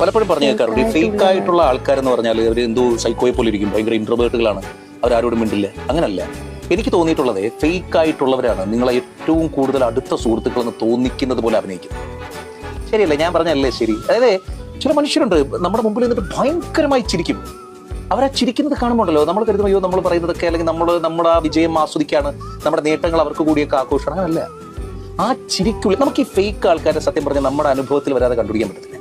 പലപ്പോഴും പറഞ്ഞു കേൾക്കാറുണ്ട്. ഈ ഫേക്ക് ആയിട്ടുള്ള ആൾക്കാർ എന്ന് പറഞ്ഞാൽ അവർ എന്തോ സൈക്കോയെ പോലെ ഇരിക്കും. ഭയങ്കര ഇൻട്രോവേർട്ടുകളാണ് അവരാരോടും മിണ്ടില്ല. അങ്ങനല്ല. എനിക്ക് തോന്നിയിട്ടുള്ളത് ഫേക്ക് ആയിട്ടുള്ളവരാണ് നിങ്ങളെ ഏറ്റവും കൂടുതൽ അടുത്ത സുഹൃത്തുക്കളെന്ന് തോന്നിക്കുന്നത് പോലെ അഭിനയിക്കും. ശരിയല്ലേ? ഞാൻ പറഞ്ഞല്ലേ ശരി. അതായത് ചില മനുഷ്യരുണ്ട് നമ്മുടെ മുമ്പിൽ നിന്നിട്ട് ഭയങ്കരമായി ചിരിക്കും. അവരാ ചിരിക്കുന്നത് കാണുമ്പോണ്ടല്ലോ? നമ്മൾ കരുതും അയ്യോ നമ്മൾ പറയുന്നതൊക്കെ അല്ലെങ്കിൽ നമ്മൾ നമ്മുടെ ആ വിജയം ആസ്വദിക്കാണ്. നമ്മുടെ നേട്ടങ്ങൾ അവർക്ക് കൂടിയൊക്കെ ആഘോഷം അങ്ങനല്ല. ആ ചിരിക്കുള്ളിൽ നമുക്ക് ഈ ഫേക്ക് ആൾക്കാരെ സത്യം പറഞ്ഞാൽ നമ്മുടെ അനുഭവത്തിൽ വരാതെ കണ്ടുപിടിക്കാൻ പറ്റത്തില്ല.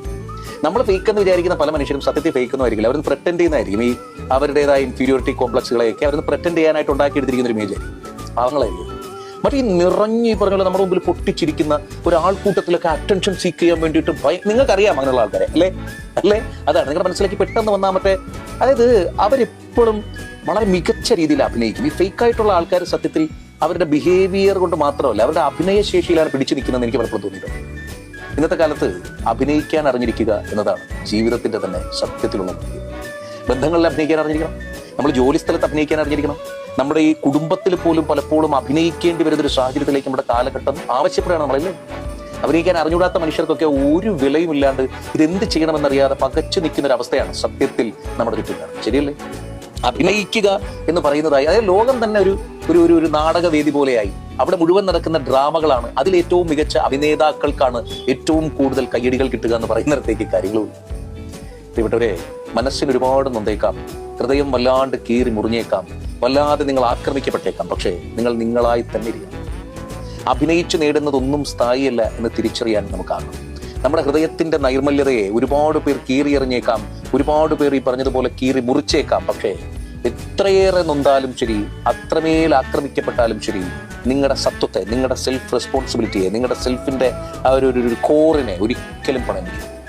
നമ്മൾ ഫേക്ക് എന്ന് വിചാരിക്കുന്ന പല മനുഷ്യരും സത്യത്തിൽ ഫേക്ക് ഒന്നും ആയിരിക്കില്ല. അവർ പ്രറ്റൻഡ് ചെയ്യുന്നതായിരിക്കും. ഈ അവരുടേതായ ഇൻഫീരിയോറിറ്റി കോംപ്ലക്സുകളെയൊക്കെ അവർ പ്രറ്റൻഡ് ചെയ്യാനായിട്ട് ഉണ്ടാക്കിയെടുത്തിരിക്കുന്ന ഒരു ഇമേജ് ആയിരിക്കും. പാവങ്ങളായിരിക്കും. മറ്റേ ഈ നിറഞ്ഞു ഈ പറഞ്ഞ നമ്മുടെ മുമ്പിൽ പൊട്ടിച്ചിരിക്കുന്ന ഒരാൾക്കൂട്ടത്തിലൊക്കെ അറ്റൻഷൻ സീക്ക് ചെയ്യാൻ വേണ്ടിയിട്ട് ഭയ നിങ്ങൾക്കറിയാം അങ്ങനെയുള്ള ആൾക്കാരെ അല്ലേ? അല്ലേ? അതാണ്. നിങ്ങളുടെ മനസ്സിലേക്ക് പെട്ടെന്ന് വന്നാൽ മറ്റേ അതായത് അവരെപ്പോഴും വളരെ മികച്ച രീതിയിൽ അഭിനയിക്കും. ഈ ഫേക്ക് ആയിട്ടുള്ള ആൾക്കാർ സത്യത്തിൽ അവരുടെ ബിഹേവിയർ കൊണ്ട് മാത്രമല്ല അവരുടെ അഭിനയശേഷിയിലാണ് പിടിച്ചു നിൽക്കുന്നതെന്ന് എനിക്ക് പലപ്പോഴും തോന്നിയിട്ടുണ്ട്. ഇന്നത്തെ കാലത്ത് അഭിനയിക്കാൻ അറിഞ്ഞിരിക്കുക എന്നതാണ് ജീവിതത്തിന്റെ തന്നെ സത്യത്തിലുള്ള മൂല്യം ബന്ധങ്ങളിൽ അഭിനയിക്കാൻ അറിഞ്ഞിരിക്കണം. നമ്മൾ ജോലി സ്ഥലത്ത് അഭിനയിക്കാൻ അറിഞ്ഞിരിക്കണം. നമ്മുടെ ഈ കുടുംബത്തിൽ പോലും പലപ്പോഴും അഭിനയിക്കേണ്ടി വരുന്ന ഒരു സാഹചര്യത്തിലേക്ക് നമ്മുടെ കാലഘട്ടം ആവശ്യപ്പെടുകയാണ് നമ്മളല്ലേ? അഭിനയിക്കാൻ അറിഞ്ഞുകൂടാത്ത മനുഷ്യർക്കൊക്കെ ഒരു വിലയും ഇല്ലാണ്ട് ഇതെന്ത് ചെയ്യണമെന്നറിയാതെ പകച്ചു നിൽക്കുന്ന ഒരു അവസ്ഥയാണ് സത്യത്തിൽ നമ്മുടെ ചുറ്റും. ശരിയല്ലേ? അഭിനയിക്കുക എന്ന് പറയുന്നതായി അതായത് ലോകം തന്നെ ഒരു ഒരു ഒരു ഒരു നാടകവേദി പോലെയായി. അവിടെ മുഴുവൻ നടക്കുന്ന ഡ്രാമകളാണ്. അതിൽ ഏറ്റവും മികച്ച അഭിനേതാക്കൾക്കാണ് ഏറ്റവും കൂടുതൽ കയ്യടികൾ കിട്ടുക എന്ന് പറയുന്നിടത്തേക്ക് കാര്യങ്ങൾ പ്രിയപ്പെട്ടവരെ മനസ്സിന് ഒരുപാട് നൊന്തേക്കാം. ഹൃദയം വല്ലാണ്ട് കീറി മുറിഞ്ഞേക്കാം. വല്ലാതെ നിങ്ങൾ ആക്രമിക്കപ്പെട്ടേക്കാം. പക്ഷേ നിങ്ങൾ നിങ്ങളായി തന്നെ ഇരിക്കണം. അഭിനയിച്ചു നേടുന്നതൊന്നും സ്ഥായിയല്ല എന്ന് തിരിച്ചറിയാൻ നമുക്കാകും നമ്മുടെ ഹൃദയത്തിന്റെ നൈർമല്യതയെ ഒരുപാട് പേർ കീറിയെറിഞ്ഞേക്കാം. ഒരുപാട് പേർ ഈ പറഞ്ഞതുപോലെ കീറി മുറിച്ചേക്കാം. പക്ഷേ എത്രയേറെ നൊന്താലും ശരി അത്രമേൽ ആക്രമിക്കപ്പെട്ടാലും ശരി നിങ്ങളുടെ സത്വത്തെ നിങ്ങളുടെ സെൽഫ് റെസ്പോൺസിബിലിറ്റിയെ നിങ്ങളുടെ സെൽഫിന്റെ ആ ഒരു കോറിനെ ഒരിക്കലും പണയം